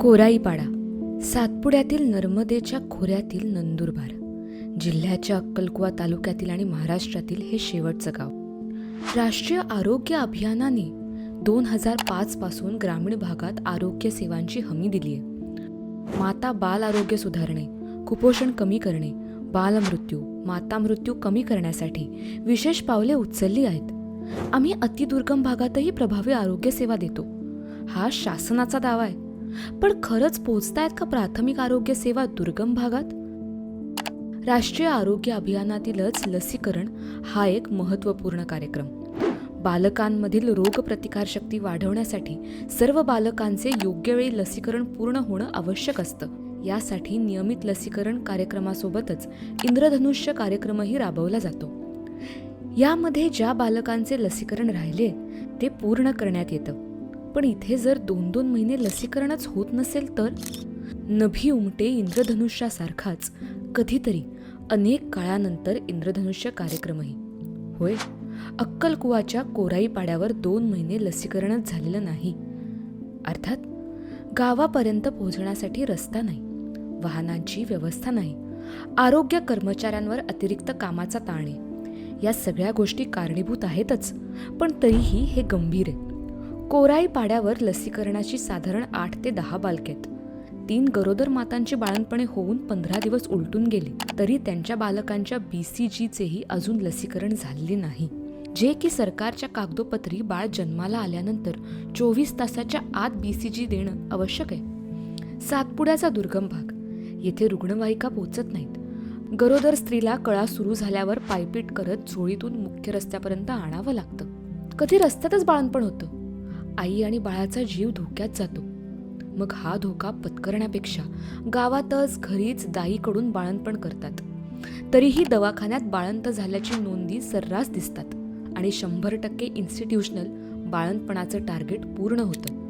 कोराईपाडा सातपुड्यातील नर्मदेच्या खोऱ्यातील नंदुरबार जिल्ह्याच्या अक्कलकुवा तालुक्यातील आणि महाराष्ट्रातील हे शेवटचं गाव. राष्ट्रीय आरोग्य अभियानाने दोन हजार पाच पासून ग्रामीण भागात आरोग्य सेवांची हमी दिली आहे माता बाल आरोग्य सुधारणे कुपोषण कमी करणे बालमृत्यू माता मृत्यू कमी करण्यासाठी विशेष पावले उचलली आहेत. आम्ही अतिदुर्गम भागातही प्रभावी आरोग्य सेवा देतो. हा शासनाचा दावा आहे. पण खरंच पोचतायत का प्राथमिक आरोग्य सेवा दुर्गम भागात? राष्ट्रीय आरोग्य अभियानातीलच लसीकरण हा एक महत्त्वपूर्ण कार्यक्रम. बालकांमधील रोगप्रतिकारशक्ती वाढवण्यासाठी सर्व बालकांचे योग्य वेळी लसीकरण पूर्ण होणं आवश्यक असतं. यासाठी नियमित लसीकरण कार्यक्रमासोबतच इंद्रधनुष्य कार्यक्रमही राबवला जातो. यामध्ये ज्या बालकांचे लसीकरण राहिले ते पूर्ण करण्यात येतं. पण इथे जर दोन दोन महिने लसीकरणच होत नसेल तर? नभी उमटे इंद्रधनुष्यासारखाच. कधीतरी अनेक काळानंतर इंद्रधनुष्य कार्यक्रमही. होय अक्कलकुवाच्या कोराई पाड्यावर दोन महिने लसीकरणच झालेलं नाही. अर्थात गावापर्यंत पोहोचण्यासाठी रस्ता नाही वाहनांची व्यवस्था नाही आरोग्य कर्मचाऱ्यांवर अतिरिक्त कामाचा ताण आहे. या सगळ्या गोष्टी कारणीभूत आहेतच पण तरीही हे गंभीर आहे. कोराई पाड्यावर लसीकरणाची साधारण आठ ते दहा बालकेत. आहेत तीन गरोदर मातांची बाळणपणे होऊन पंधरा दिवस उलटून गेले तरी त्यांच्या बालकांच्या बी सी जीचेही अजून लसीकरण झालेले नाही. जे की सरकारच्या कागदोपत्री बाळ जन्माला आल्यानंतर चोवीस तासाच्या आत बी सी जी देणं आवश्यक आहे. सातपुड्याचा दुर्गम भाग. येथे रुग्णवाहिका पोचत नाहीत. गरोदर स्त्रीला कळा सुरू झाल्यावर पायपीट करत झोळीतून मुख्य रस्त्यापर्यंत आणावं लागतं. कधी रस्त्यातच बाळणपण होतं. आई आणि बाळाचा जीव धोक्यात जातो. मग हा धोका पत्करण्यापेक्षा गावातच घरीच दाईकडून बाळणपण करतात. तरीही दवाखान्यात बाळंत झाल्याची नोंदी सर्रास दिसतात आणि शंभर टक्के इन्स्टिट्यूशनल बाळंतपणाचं टार्गेट पूर्ण होतं.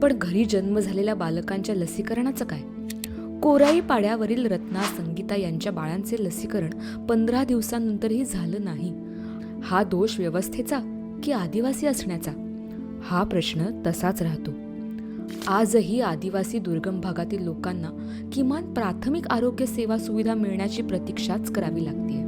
पण घरी जन्म झालेल्या बालकांच्या लसीकरणाचं काय? कोराई पाड्यावरील रत्ना संगीता यांच्या बाळांचे लसीकरण पंधरा दिवसांनंतरही झालं नाही. हा दोष व्यवस्थेचा की आदिवासी असण्याचा? हा प्रश्न तसाच राहतो. आजही आदिवासी दुर्गम भागातील लोकांना किमान प्राथमिक आरोग्य सेवा सुविधा मिळण्याची प्रतीक्षाच करावी लागते